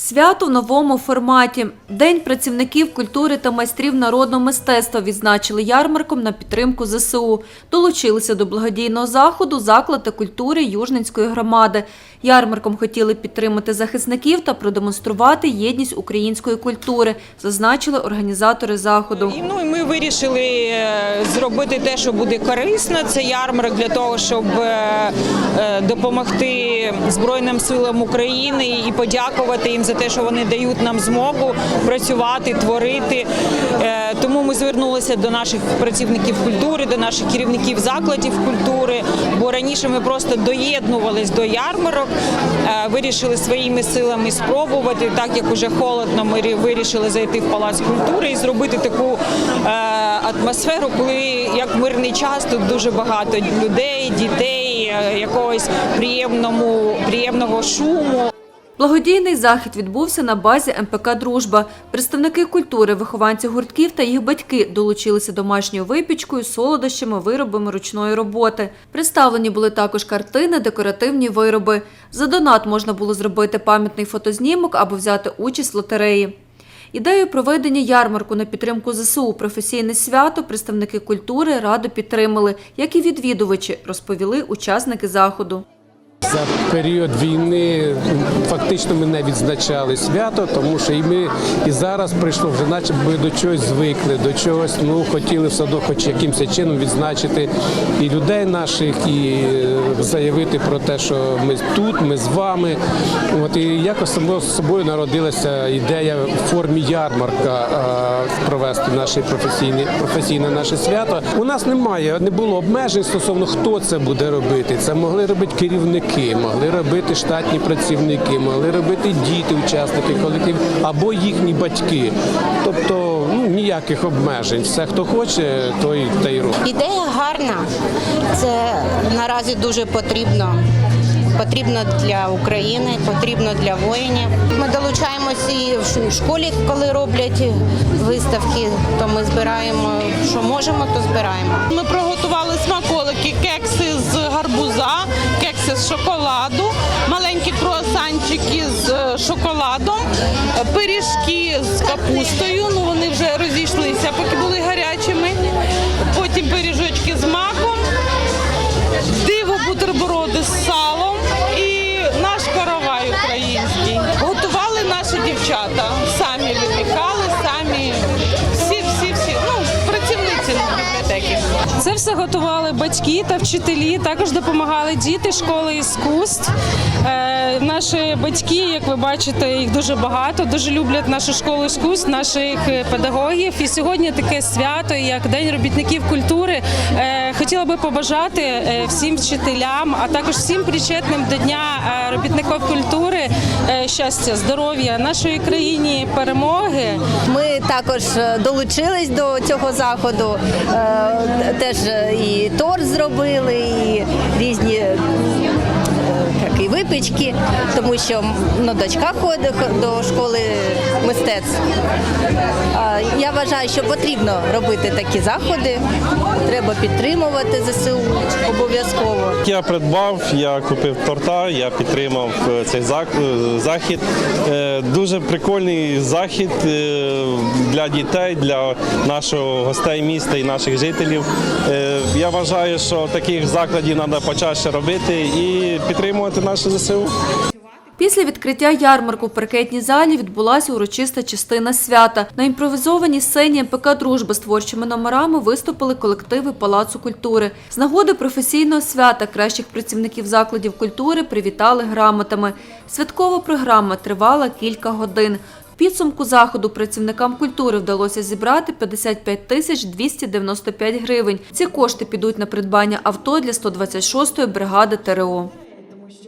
Свято в новому форматі. День працівників культури та майстрів народного мистецтва відзначили ярмарком на підтримку ЗСУ. Долучилися до благодійного заходу заклади культури Южненської громади. Ярмарком хотіли підтримати захисників та продемонструвати єдність української культури, зазначили організатори заходу. І, ну, і ми вирішили е, зробити те, що буде корисно. Це ярмарок для того, щоб е, е, допомогти Збройним силам України і подякувати їм за те, що вони дають нам змогу працювати, творити. Е, Тому ми звернулися до наших працівників культури, до наших керівників закладів культури. Бо раніше ми просто доєднувались до ярмарок, е, вирішили своїми силами спробувати. Так як уже холодно, ми вирішили зайти в палац культури і зробити таку е, атмосферу, коли як мирний час тут дуже багато людей, дітей, якогось приємному, приємного шуму. Благодійний захід відбувся на базі МПК Дружба. Представники культури, вихованці гуртків та їх батьки долучилися домашньою випічкою, солодощами, виробами ручної роботи. Представлені були також картини, декоративні вироби. За донат можна було зробити пам'ятний фотознімок або взяти участь в лотереї. Ідею проведення ярмарку на підтримку ЗСУ професійне свято представники культури радо підтримали, як і відвідувачі, розповіли учасники заходу. За період війни фактично ми не відзначали свято, тому що і ми і зараз прийшло вже, наче ми до чогось звикли, до чогось ну хотіли все одно, хоч якимось чином відзначити і людей наших, і е, заявити про те, що ми тут, ми з вами. От і якось само собою народилася ідея в формі ярмарка провести наше професійне професійне наше свято. У нас немає, не було обмежень стосовно хто це буде робити. Це могли робити керівники, могли робити штатні працівники, могли робити діти, учасники колективів або їхні батьки. Тобто ну ніяких обмежень. Все, хто хоче, той та й робить. Ідея гарна. Це наразі дуже потрібно. Потрібно для України, потрібно для воїнів. Ми долучаємося і в школі, коли роблять виставки, то ми збираємо, що можемо, то збираємо. Ми приготували смаколики, кекси з гарбуза, кекси з шоколаду, маленькі круасанчики з е, шоколадом, е, пиріжки з капустою. Ну вони вже розійшлися, поки були гарячими. Потім пиріжочки з маком, диво бутерброди з салом і наш каравай український. Готували наші дівчата. Самі випікали, самі всі, всі, всі. Ну, працівниці бібліотеки. Це все готували батьки та вчителі. Також допомагали діти школи іскусств. Е, наші батьки, як ви бачите, їх дуже багато, дуже люблять нашу школу іскусств, наших е, педагогів. І сьогодні таке свято, як День робітників культури. Хотіла би побажати е, всім вчителям, а також всім причетним до Дня е, робітників культури е, щастя, здоров'я нашої країні, перемоги. Ми також долучились до цього заходу. Теж і торт зробили, і різні і випічки, тому що ну, дочка ходить до школи мистецтв. Я вважаю, що потрібно робити такі заходи. Треба підтримувати ЗСУ обов'язково. Я придбав, я купив торта, я підтримав е, цей е, захід. Е, Дуже прикольний захід для дітей, для нашого гостей міста і наших жителів. Я вважаю, що таких закладів треба почаще робити і підтримувати наше ЗСУ. Після відкриття ярмарку в паркетній залі відбулася урочиста частина свята. На імпровізованій сцені МПК «Дружба» з творчими номерами виступили колективи Палацу культури. З нагоди професійного свята кращих працівників закладів культури привітали грамотами. Святкова програма тривала кілька годин. Підсумку заходу працівникам культури вдалося зібрати 55 тисяч 295 гривень. Ці кошти підуть на придбання авто для 126-ї бригади ТРО.